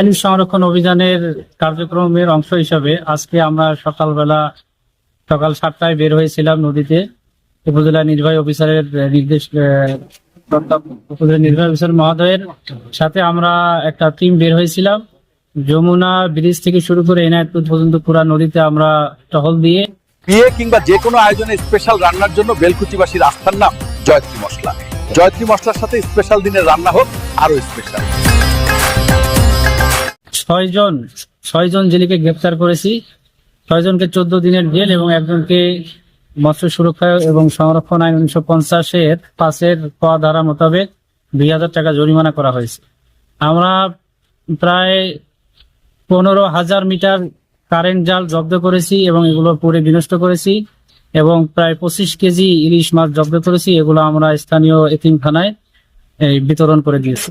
ইলিশ সংরক্ষণ অভিযানের কার্যক্রমের অংশ হিসাবে আজকে আমরা সকালবেলা সকাল সাতটায় বের হয়েছিলাম নদীতে। উপজেলা নির্বাহী অফিসারের নির্দেশ উপজেলা নির্বাহী অফিসার মহোদয়ের সাথে আমরা একটা টিম বের হয়েছিলাম। যমুনা ব্রিজ থেকে শুরু করে এনায়তপুর পর্যন্ত পুরা নদীতে আমরা টহল দিয়ে বিয়ে কিংবা যে কোনো আয়োজনে স্পেশাল রান্নার জন্য বেলকুচিবাসীর আস্থার নাম জয়ত্রী মশলা। জয়ত্রী মশলার সাথে স্পেশাল দিনের রান্না হোক আরও স্পেশাল ছয়জন ছয়জন জেলেকে গ্রেপ্তার করেছি। ছয়জনকে চোদ্দ দিনের জেল এবং একজনকে মৎস্য সুরক্ষা এবং সংরক্ষণ আইন উনিশশো পঞ্চাশের পাঁচের ক ধারা মোতাবেক দুই হাজার টাকা জরিমানা করা হয়েছে। আমরা প্রায় পনেরো হাজার মিটার কারেন্ট জাল জব্দ করেছি এবং এগুলো পুরে বিনষ্ট করেছি এবং প্রায় পঁচিশ কেজি ইলিশ মাছ জব্দ করেছি। এগুলো আমরা স্থানীয় এতিমখানায় বিতরণ করে দিয়েছি।